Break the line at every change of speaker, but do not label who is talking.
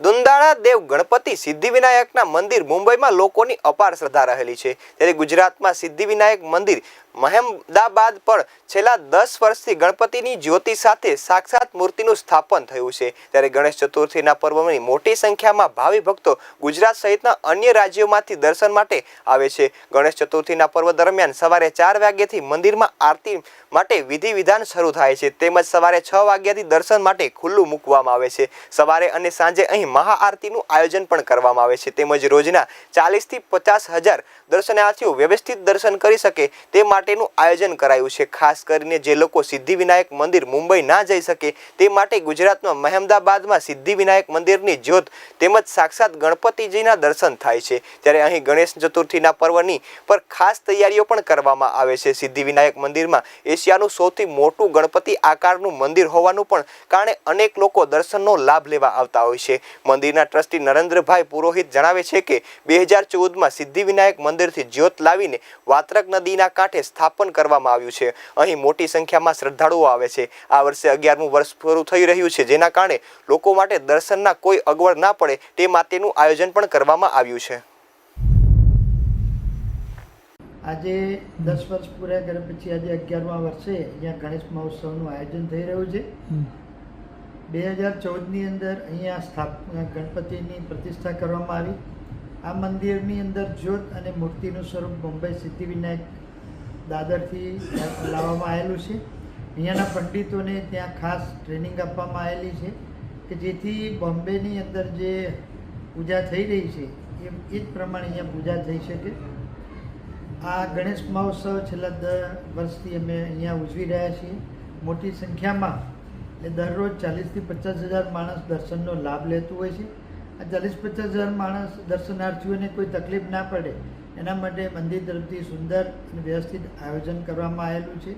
દુંદાળા દેવ ગણપતિ સિદ્ધિવિનાયકના મંદિર મુંબઈમાં લોકોની અપાર શ્રદ્ધા રહેલી છે. ત્યારે ગુજરાતમાં સિદ્ધિવિનાયક મંદિર મહેમદાબાદ પર છેલ્લા દસ વર્ષથી ગણપતિની જ્યોતિ સાથે સાક્ષાત મૂર્તિનું સ્થાપન થયું છે. ત્યારે ગણેશ ચતુર્થીના પર્વની મોટી સંખ્યામાં ભાવિ ભક્તો ગુજરાત સહિતના અન્ય રાજ્યોમાંથી દર્શન માટે આવે છે. ગણેશ ચતુર્થીના પર્વ દરમિયાન સવારે ચાર વાગ્યાથી મંદિરમાં આરતી માટે વિધિ વિધાન શરૂ થાય છે. તેમજ સવારે છ વાગ્યાથી દર્શન માટે ખુલ્લું મૂકવામાં આવે છે. સવારે અને સાંજે અહીં મહાઆરતીનું આયોજન પણ કરવામાં આવે છે. તેમજ રોજના ચાલીસથી પચાસ હજાર દર્શનાર્થીઓ વ્યવસ્થિત દર્શન કરી શકે તે માટેનું આયોજન કરાયું છે. ખાસ કરીને જે લોકો સિદ્ધિવિનાયક મંદિર મુંબઈ ના જઈ શકે તે માટે ગુજરાતમાં મહેમદાબાદમાં સિદ્ધિવિનાયક મંદિરની જ્યોત તેમજ સાક્ષાત ગણપતિજીના દર્શન થાય છે. ત્યારે અહીં ગણેશ ચતુર્થીના પર્વની પર ખાસ તૈયારીઓ પણ કરવામાં આવે છે. સિદ્ધિવિનાયક મંદિરમાં એશિયાનું સૌથી મોટું ગણપતિ આકારનું મંદિર હોવાનું પણ કારણે અનેક લોકો દર્શનનો લાભ લેવા આવતા હોય છે. મંદિરના ટ્રસ્ટી નરેન્દ્રભાઈ પુરોહિત જણાવે છે કે, બે હજાર ચૌદમાં સિદ્ધિવિનાયક મંદિરથી જ્યોત લાવીને વાત્રક નદીના કાંઠે સ્થાપન કરવામાં આવ્યું છે. અહીં મોટી સંખ્યામાં શ્રદ્ધાળુઓ આવે છે. આ વર્ષે અગિયારમું વર્ષ પૂરું થઈ રહ્યું છે જેના કારણે લોકો માટે દર્શનના કોઈ અગવડ ના પડે તે માટેનું આયોજન પણ કરવામાં આવ્યું છે.
આજે દસ વર્ષ પૂરા કર્યા પછી આજે અગિયારમા વર્ષે અહીંયા ગણેશ મહોત્સવનું આયોજન થઈ રહ્યું છે. બે હજાર ચૌદની અંદર અહીંયા સ્થાપ ગણપતિની પ્રતિષ્ઠા કરવામાં આવી. આ મંદિરની અંદર જ્યોત અને મૂર્તિનું સ્વરૂપ મુંબઈ સિદ્ધિવિનાયક દાદરથી લાવવામાં આવેલું છે. અહીંયાના પંડિતોને ત્યાં ખાસ ટ્રેનિંગ આપવામાં આવેલી છે કે જેથી બોમ્બેની અંદર જે પૂજા થઈ રહી છે એ એ જ પ્રમાણે અહીંયા પૂજા થઈ શકે. આ ગણેશ મહોત્સવ છેલ્લા દર વર્ષથી અમે અહીંયા ઉજવી રહ્યા છીએ. મોટી સંખ્યામાં એટલે દરરોજ ચાલીસથી પચાસ હજાર માણસ દર્શનનો લાભ લેતું હોય છે. આ ચાલીસ પચાસ હજાર માણસ દર્શનાર્થીઓને કોઈ તકલીફ ના પડે એના માટે મંદિર તરફથી સુંદર અને વ્યવસ્થિત આયોજન કરવામાં આવેલું છે.